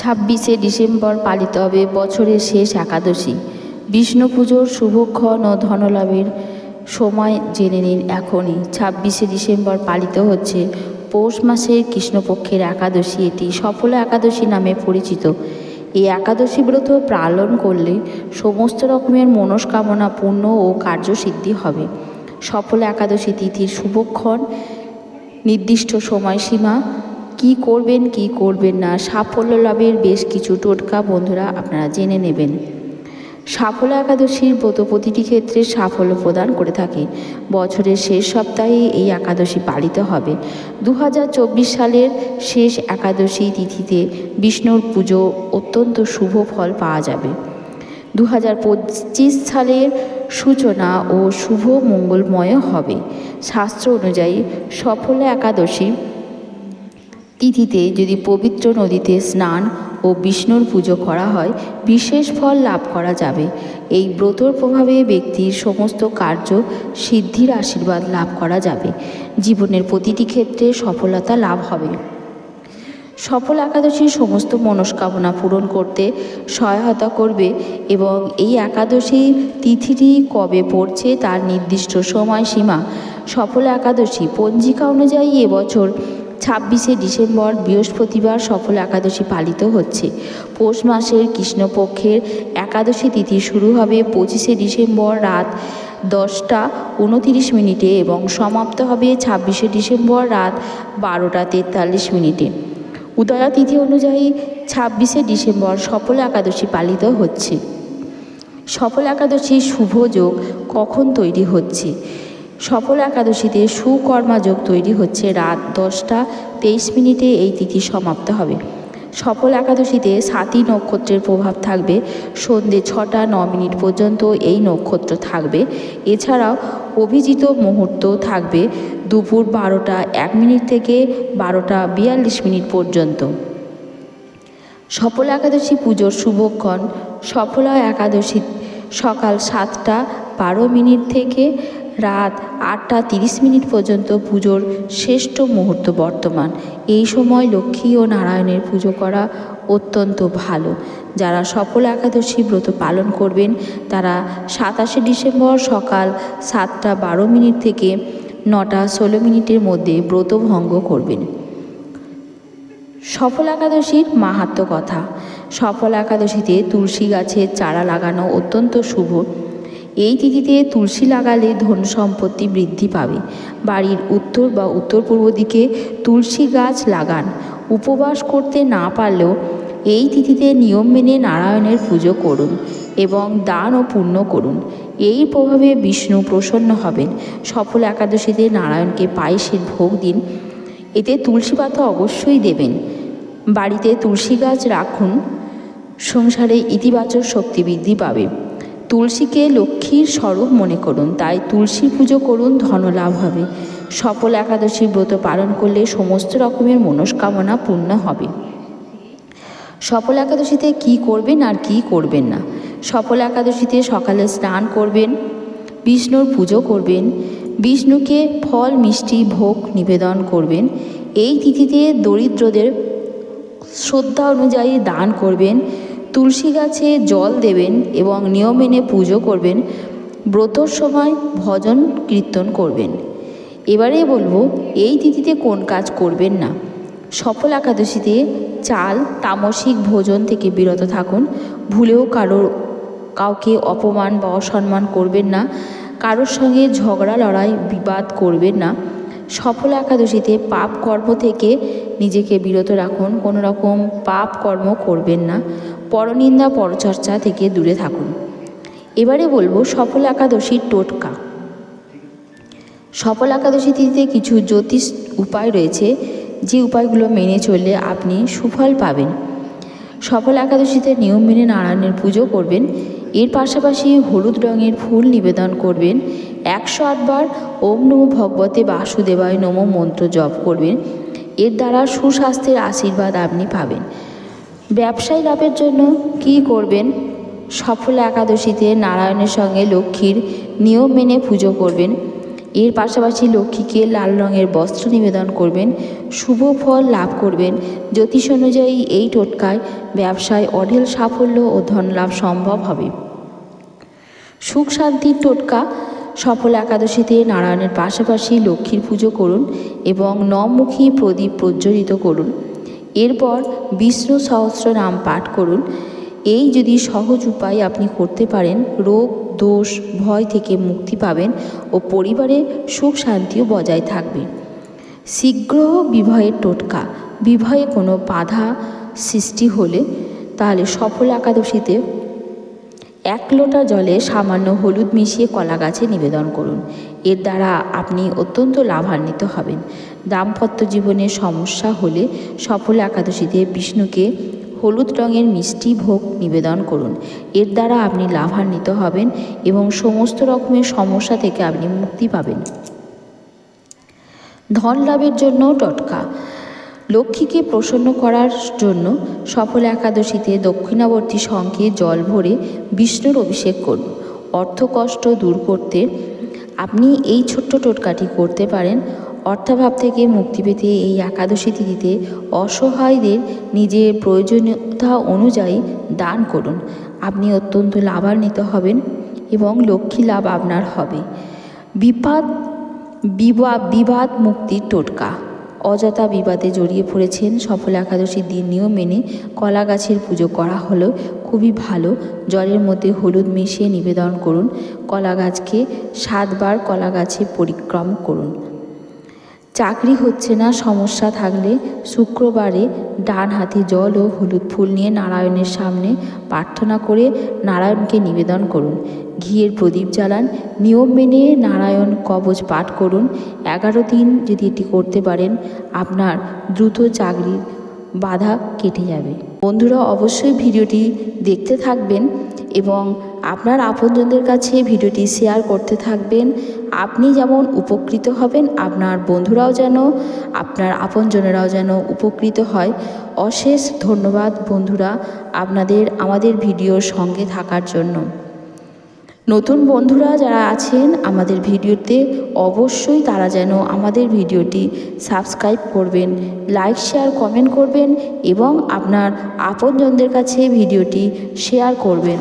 ছাব্বিশে ডিসেম্বর পালিত হবে বছরের শেষ একাদশী। বিষ্ণু পুজোর শুভক্ষণ ও ধনলাভের সময় জেনে নিন এখনই। ছাব্বিশে ডিসেম্বর পালিত হচ্ছে পৌষ মাসের কৃষ্ণপক্ষের একাদশী। এটি সফল একাদশী নামে পরিচিত। এই একাদশী ব্রত পালন করলে সমস্ত রকমের মনস্কামনা পূর্ণ ও কার্যসিদ্ধি হবে। সফল একাদশী তিথির শুভক্ষণ, নির্দিষ্ট সময়সীমা কি করবেন কি করবেন না, সাফল্য লাভের বেশ কিছু টোটকা বন্ধুরা আপনারা জেনে নেবেন। সাফল্য একাদশীর ব্রত প্রতিটি ক্ষেত্রে সাফল্য প্রদান করে থাকে। বছরের শেষ সপ্তাহে এই একাদশী পালিত হবে। দু হাজার চব্বিশ সালের শেষ একাদশী তিথিতে বিষ্ণুর পুজো অত্যন্ত শুভ ফল পাওয়া যাবে। দু হাজার পঁচিশ সালের সূচনা ও শুভ মঙ্গলময় হবে। শাস্ত্র অনুযায়ী সফল একাদশী তিথিতে যদি পবিত্র নদীতে স্নান ও বিষ্ণুর পুজো করা হয়, বিশেষ ফল লাভ করা যাবে। এই ব্রতর প্রভাবে ব্যক্তির সমস্ত কার্য সিদ্ধির আশীর্বাদ লাভ করা যাবে। জীবনের প্রতিটি ক্ষেত্রে সফলতা লাভ হবে। সফল একাদশীর সমস্ত মনস্কামনা পূরণ করতে সহায়তা করবে এবং এই একাদশী তিথিটি কবে পড়ছে তার নির্দিষ্ট সময়সীমা। সফল একাদশী পঞ্জিকা অনুযায়ী এবছর ছাব্বিশে ডিসেম্বর বৃহস্পতিবার সফল একাদশী পালিত হচ্ছে। পৌষ মাসের কৃষ্ণপক্ষের একাদশী তিথি শুরু হবে পঁচিশে ডিসেম্বর রাত দশটা উনতিরিশ মিনিটে এবং সমাপ্ত হবে ছাব্বিশে ডিসেম্বর রাত বারোটা তেতাল্লিশ মিনিটে। উদয়া তিথি অনুযায়ী ছাব্বিশে ডিসেম্বর সফল একাদশী পালিত হচ্ছে। সফল একাদশীর শুভ যোগ কখন তৈরি হচ্ছে? সফল একাদশীতে সুকর্মাযোগ তৈরি হচ্ছে রাত দশটা তেইশ মিনিটে এই তিথি সমাপ্ত হবে। সফল একাদশীতে সাতই নক্ষত্রের প্রভাব থাকবে। সন্ধে ছটা ন মিনিট পর্যন্ত এই নক্ষত্র থাকবে। এছাড়াও অভিজিত মুহূর্ত থাকবে দুপুর বারোটা এক মিনিট থেকে বারোটা বিয়াল্লিশ মিনিট পর্যন্ত। সফল একাদশী পুজোর শুভক্ষণ। সফলা একাদশী সকাল সাতটা বারো মিনিট থেকে রাত আটটা তিরিশ মিনিট পর্যন্ত পুজোর শ্রেষ্ঠ মুহূর্ত বর্তমান। এই সময় লক্ষ্মী ও নারায়ণের পুজো করা অত্যন্ত ভালো। যারা সফল একাদশী ব্রত পালন করবেন, তারা সাতাশে ডিসেম্বর সকাল সাতটা বারো মিনিট থেকে নটা ষোলো মিনিটের মধ্যে ব্রত ভঙ্গ করবেন। সফল একাদশীর মাহাত্ম কথা। সফল একাদশীতে তুলসী গাছের চারা লাগানো অত্যন্ত শুভ। এই তিথিতে তুলসী লাগালে ধন সম্পত্তি বৃদ্ধি পাবে। বাড়ির উত্তর বা উত্তর পূর্ব দিকে তুলসী গাছ লাগান। উপবাস করতে না পারলেও এই তিথিতে নিয়ম মেনে নারায়ণের পুজো করুন এবং দান ও পুণ্য করুন। এই প্রভাবে বিষ্ণু প্রসন্ন হবেন। সফল একাদশীতে নারায়ণকে পায়েসের ভোগ দিন। এতে তুলসী পাতা অবশ্যই দেবেন। বাড়িতে তুলসী গাছ রাখুন। সংসারে ইতিবাচক শক্তি বৃদ্ধি পাবে। তুলসীকে লক্ষ্মীর স্বরূপ মনে করুন। তাই তুলসী পুজো করুন, ধনলাভ হবে। সফল একাদশী ব্রত পালন করলে সমস্ত রকমের মনস্কামনা পূর্ণ হবে। সফল একাদশীতে কি করবেন আর কি করবেন না? সফল একাদশীতে সকালে স্নান করবেন, বিষ্ণুর পুজো করবেন, বিষ্ণুকে ফল, মিষ্টি, ভোগ নিবেদন করবেন। এই তিথিতে দরিদ্রদের শ্রদ্ধা অনুযায়ী দান করবেন। তুলসী গাছে জল দেবেন এবং নিয়ম মেনে পুজো করবেন। ব্রতর সময় ভজন কীর্তন করবেন। এবারে বলব, এই তিথিতে কোন কাজ করবেন না। সফল একাদশীতে চাল, তামসিক ভোজন থেকে বিরত থাকুন। ভুলেও কারোর কাউকে অপমান বা অসম্মান করবেন না। কারোর সঙ্গে ঝগড়া, লড়াই, বিবাদ করবেন না। সফল একাদশীতে পাপ কর্ম থেকে নিজেকে বিরত রাখুন। কোনো রকম পাপ কর্ম করবেন না। পরনিন্দা পরচর্চা থেকে দূরে থাকুন। এবারে বলব সফল একাদশীর টোটকা। সফল একাদশী তিথিতে কিছু জ্যোতিষ উপায় রয়েছে, যে উপায়গুলো মেনে চললে আপনি সুফল পাবেন। সফল একাদশীতে নিয়ম মেনে নারায়ণের পুজো করবেন, এর পাশাপাশি হলুদ রঙের ফুল নিবেদন করবেন, একশো আটবার ওম নমো ভগবতে বাসুদেবায় নমো মন্ত্র জপ করবেন, এর দ্বারা সুস্বাস্থ্যের আশীর্বাদ আপনি পাবেন। ব্যবসায়ী লাভের জন্য কি করবেন? সফল একাদশীতে নারায়ণের সঙ্গে লক্ষ্মীর নিয়ম মেনে পুজো করবেন। এর পাশাপাশি লক্ষ্মীকে লাল রঙের বস্ত্র নিবেদন করবেন। শুভ ফল লাভ করবেন। জ্যোতিষ অনুযায়ী এই টোটকায় ব্যবসায় অঢেল সাফল্য ও ধনলাভ সম্ভব হবে। সুখ শান্তির টোটকা, সফল একাদশীতে নারায়ণের পাশাপাশি লক্ষ্মীর পুজো করুন এবং নমুখী প্রদীপ প্রজ্বলিত করুন। এরপর বিষ্ণু সহস্র নাম পাঠ করুন। এই যদি সহজ উপায় আপনি করতে পারেন, রোগ, দোষ, ভয় থেকে মুক্তি পাবেন ও পরিবারে সুখ শান্তিও বজায় থাকবে। শীঘ্র বিবাহের টোটকা। বিবাহে কোনো বাধা সৃষ্টি হলে তাহলে সফল একাদশীতে এক লোটা জলে সামান্য হলুদ মিশিয়ে কলা গাছে নিবেদন করুন। এর দ্বারা আপনি অত্যন্ত লাভান্বিত হবেন। দাম্পত্য জীবনে সমস্যা হলে সফল একাদশীতে বিষ্ণুকে হলুদ রঙের মিষ্টি ভোগ নিবেদন করুন। এর দ্বারা আপনি লাভান্বিত হবেন এবং সমস্ত রকমের সমস্যা থেকে আপনি মুক্তি পাবেন। ধন লাভের জন্য টটকা। লক্ষ্মীকে প্রসন্ন করার জন্য সফল একাদশীতে দক্ষিণাবর্তী শঙ্খে জল ভরে বিষ্ণুর অভিষেক করুন। অর্থকষ্ট দূর করতে আপনি এই ছোট্ট টোটকাটি করতে পারেন। অর্থাভাব থেকে মুক্তি পেতে এই একাদশী তিথিতে অসহায়দের নিজের প্রয়োজনীয়তা অনুযায়ী দান করুন। আপনি অত্যন্ত লাভান্বিত হবেন এবং লক্ষ্মী লাভ আপনার হবে। বিপাদ বিবাদ মুক্তির টোটকা। অযথা বিবাদে জড়িয়ে পড়েছেন সফল একাদশীর দিন নিয়ম মেনে কলা গাছের পুজো করা হলো। খুবই ভালো। জলের মধ্যে হলুদ মিশিয়ে নিবেদন করুন। কলা গাছকে সাতবার কলা গাছে পরিক্রম করুন। চাকরি হচ্ছে না, সমস্যা থাকলে শুক্রবারে ডান হাতে জল ও হলুদ ফুল নিয়ে নারায়ণের সামনে প্রার্থনা করে নারায়ণকে নিবেদন করুন। ঘিয়ের প্রদীপ জ্বালান। নিয়ম মেনে নারায়ণ কবচ পাঠ করুন। এগারো দিন যদি এটি করতে পারেন, আপনার দ্রুত চাকরির বাধা কেটে যাবে। বন্ধুরা, অবশ্যই ভিডিওটি দেখতে থাকবেন এবং আপনার আপনজনদের কাছে ভিডিওটি শেয়ার করতে থাকবেন। আপনি যেমন উপকৃত হবেন, আপনার বন্ধুরাও যেন, আপনার আপনজনেরাও যেন উপকৃত হয়। অশেষ ধন্যবাদ বন্ধুরা, আপনাদের, আমাদের ভিডিওর সঙ্গে থাকার জন্য। নতুন বন্ধুরা যারা আছেন আমাদের ভিডিওতে অবশ্যই তারা যেন আমাদের ভিডিওটি সাবস্ক্রাইব করবেন, লাইক, শেয়ার, কমেন্ট করবেন এবং আপনার আপনজনদের কাছে ভিডিওটি শেয়ার করবেন।